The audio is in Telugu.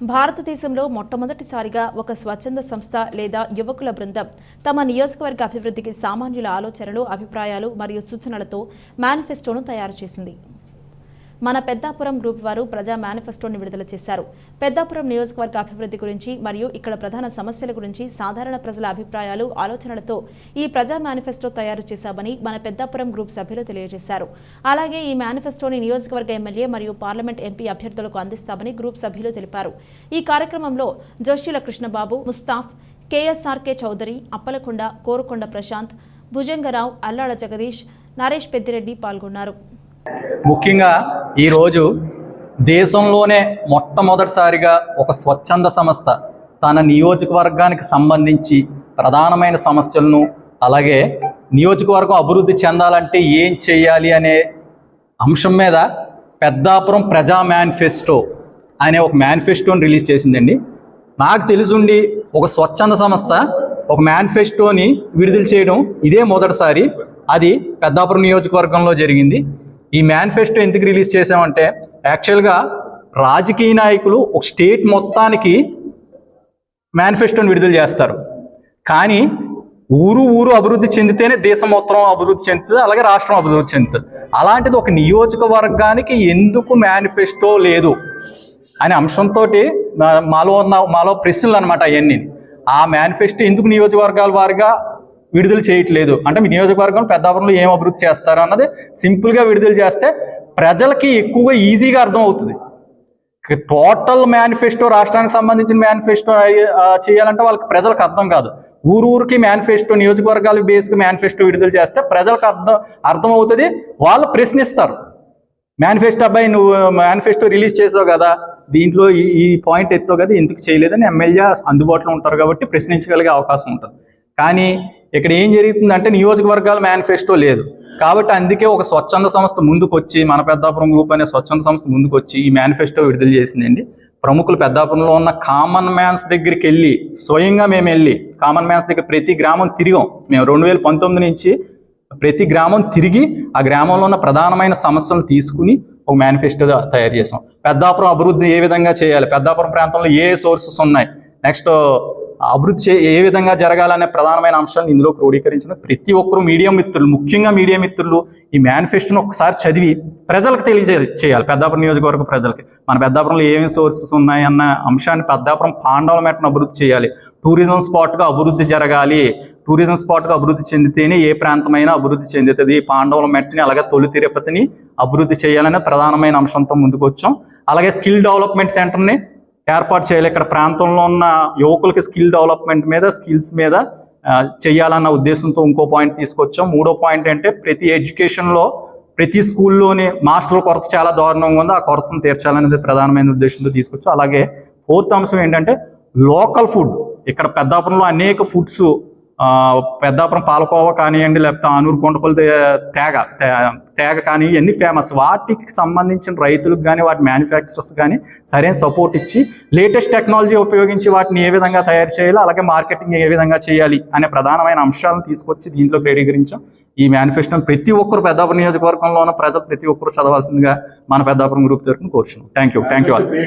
భారతదేశంలో మొట్టమొదటిసారిగా ఒక స్వచ్ఛంద సంస్థ లేదా యువకుల బృందం తమ నియోజకవర్గ అభివృద్ధికి సామాన్యుల ఆలోచనలు అభిప్రాయాలు మరియు సూచనలతో మేనిఫెస్టోను తయారు చేసింది. మన పెద్దాపురం గ్రూప్ వారు ప్రజా మేనిఫెస్టోని విడుదల చేశారు. పెద్దాపురం నియోజకవర్గ అభివృద్ధి గురించి మరియు ఇక్కడ ప్రధాన సమస్యల గురించి సాధారణ ప్రజల అభిప్రాయాలు ఆలోచనలతో ఈ ప్రజా మేనిఫెస్టో తయారు చేశామని మన పెద్దాపురం గ్రూప్ సభ్యులు తెలియజేశారు. అలాగే ఈ మేనిఫెస్టోని నియోజకవర్గ ఎమ్మెల్యే మరియు పార్లమెంట్ ఎంపీ అభ్యర్థులకు అందిస్తామని గ్రూప్ సభ్యులు తెలిపారు. ఈ కార్యక్రమంలో జోష్యుల కృష్ణబాబు ముస్తాఫ్ కేఎస్ఆర్కే చౌదరి అప్పలకొండ కోరుకొండ ప్రశాంత్ భుజంగరావు అల్లాడ జగదీష్ నరేష్ పెద్దిరెడ్డి పాల్గొన్నారు. ముఖ్యంగా ఈరోజు దేశంలోనే మొట్టమొదటిసారిగా ఒక స్వచ్ఛంద సంస్థ తన నియోజకవర్గానికి సంబంధించి ప్రధానమైన సమస్యలను అలాగే నియోజకవర్గం అభివృద్ధి చెందాలంటే ఏం చేయాలి అనే అంశం మీద పెద్దాపురం ప్రజా మేనిఫెస్టో అనే ఒక మేనిఫెస్టోని రిలీజ్ చేసిందండి. నాకు తెలుసుండి ఒక స్వచ్ఛంద సంస్థ ఒక మేనిఫెస్టోని విడుదల చేయడం ఇదే మొదటిసారి. అది పెద్దాపురం నియోజకవర్గంలో జరిగింది. ఈ మేనిఫెస్టో ఎందుకు రిలీజ్ చేసామంటే యాక్చువల్గా రాజకీయ నాయకులు ఒక స్టేట్ మొత్తానికి మేనిఫెస్టోని విడుదల చేస్తారు. కానీ ఊరు ఊరు అభివృద్ధి చెందితేనే దేశం మొత్తం అభివృద్ధి చెందుతుంది అలాగే రాష్ట్రం అభివృద్ధి చెందుతుంది. అలాంటిది ఒక నియోజకవర్గానికి ఎందుకు మేనిఫెస్టో లేదు అనే అంశంతో మాలో ఉన్న మాలో ప్రశ్నలు అనమాట అవన్నీ. ఆ మేనిఫెస్టో ఎందుకు నియోజకవర్గాల వారిగా విడుదల చేయట్లేదు. అంటే మీ నియోజకవర్గం పెద్దాపురంలో ఏం అభివృద్ధి చేస్తారు అన్నది సింపుల్గా విడుదల చేస్తే ప్రజలకి ఎక్కువగా ఈజీగా అర్థం అవుతుంది. టోటల్ మేనిఫెస్టో రాష్ట్రానికి సంబంధించిన మేనిఫెస్టో చేయాలంటే వాళ్ళకి ప్రజలకు అర్థం కాదు. ఊరు ఊరికి మేనిఫెస్టో నియోజకవర్గాల బేస్కి మేనిఫెస్టో విడుదల చేస్తే ప్రజలకు అర్థం అర్థం అవుతుంది. వాళ్ళు ప్రశ్నిస్తారు. మేనిఫెస్టో అబ్బాయి నువ్వు మేనిఫెస్టో రిలీజ్ చేసావు కదా దీంట్లో ఈ ఈ పాయింట్ ఎత్తావు కదా ఎందుకు చేయలేదని ఎమ్మెల్యే అందుబాటులో ఉంటారు కాబట్టి ప్రశ్నించగలిగే అవకాశం ఉంటుంది. కానీ ఇక్కడ ఏం జరుగుతుందంటే నియోజకవర్గాల మేనిఫెస్టో లేదు. కాబట్టి అందుకే ఒక స్వచ్ఛంద సంస్థ ముందుకు వచ్చి మన పెద్దాపురం గ్రూప్ అనే స్వచ్ఛంద సంస్థ ముందుకు వచ్చి ఈ మేనిఫెస్టో విడుదల చేసిందండి. ప్రముఖులు పెద్దాపురంలో ఉన్న కామన్ మ్యాన్స్ దగ్గరికి వెళ్ళి స్వయంగా మేము వెళ్ళి కామన్ మ్యాన్స్ దగ్గర ప్రతి గ్రామం తిరిగాం. మేము రెండు వేల పంతొమ్మిది నుంచి ప్రతి గ్రామం తిరిగి ఆ గ్రామంలో ఉన్న ప్రధానమైన సమస్యలను తీసుకుని ఒక మేనిఫెస్టో తయారు చేసాం. పెద్దాపురం అభివృద్ధి ఏ విధంగా చేయాలి? పెద్దాపురం ప్రాంతంలో ఏ సోర్సెస్ ఉన్నాయి? నెక్స్ట్ అభివృద్ధి ఏ విధంగా జరగాలనే ప్రధానమైన అంశాలను ఇందులో క్రోడీకరించిన ప్రతి ఒక్కరు మీడియా మిత్రులు ముఖ్యంగా మీడియా మిత్రులు ఈ మేనిఫెస్టోను ఒకసారి చదివి ప్రజలకు తెలియజే చేయాలి పెద్దాపురం నియోజకవర్గ ప్రజలకి. మన పెద్దాపురంలో ఏమేమి సోర్సెస్ ఉన్నాయి అన్న అంశాన్ని పెద్దాపురం పాండవుల మెట్టను అభివృద్ధి చేయాలి. టూరిజం స్పాట్గా అభివృద్ధి జరగాలి. టూరిజం స్పాట్గా అభివృద్ధి చెందితేనే ఏ ప్రాంతమైనా అభివృద్ధి చెందుతుంది. పాండవుల మెట్టని అలాగే తొలి తిరుపతిని అభివృద్ధి చేయాలనే ప్రధానమైన అంశంతో ముందుకు వచ్చాం అలాగే స్కిల్ డెవలప్మెంట్ సెంటర్ని ఏర్పాటు చేయాలి. ఇక్కడ ప్రాంతంలో ఉన్న యువకులకి స్కిల్ డెవలప్మెంట్ మీద స్కిల్స్ మీద చేయాలన్న ఉద్దేశంతో ఇంకో పాయింట్ తీసుకొచ్చాం. మూడో పాయింట్ అంటే ప్రతి ఎడ్యుకేషన్లో ప్రతి స్కూల్లోని మాస్టర్ల కొరత చాలా దారుణంగా ఉంది. ఆ కొరతను తీర్చాలనేది ప్రధానమైన ఉద్దేశంతో తీసుకొచ్చాం. అలాగే ఫోర్త్ అంశం ఏంటంటే లోకల్ ఫుడ్. ఇక్కడ పెద్దాపురంలో అనేక ఫుడ్స్ పెద్దాపురం పాలకోవా కానివ్వండి లేకపోతే ఆనూరు కొండపల్లి తేగ తే- తేగ కానీ ఇవన్నీ ఫేమస్ వాటికి సంబంధించిన రైతులకు కానీ వాటి మ్యానుఫ్యాక్చరర్స్ కానీ సరైన సపోర్ట్ ఇచ్చి లేటెస్ట్ టెక్నాలజీ ఉపయోగించి వాటిని ఏ విధంగా తయారు చేయాలి అలాగే మార్కెటింగ్ ఏ విధంగా చేయాలి అనే ప్రధానమైన అంశాలను తీసుకొచ్చి దీంట్లో క్రోడీకరించాం ఈ మేనిఫెస్టోని ప్రతి ఒక్కరు పెద్దాపురం నియోజకవర్గంలో ఉన్న ప్రజలు ప్రతి ఒక్కరు చదవాల్సిందిగా మన పెద్దాపురం గ్రూప్ తరఫున కోరుచున్నాం. Thank you thank you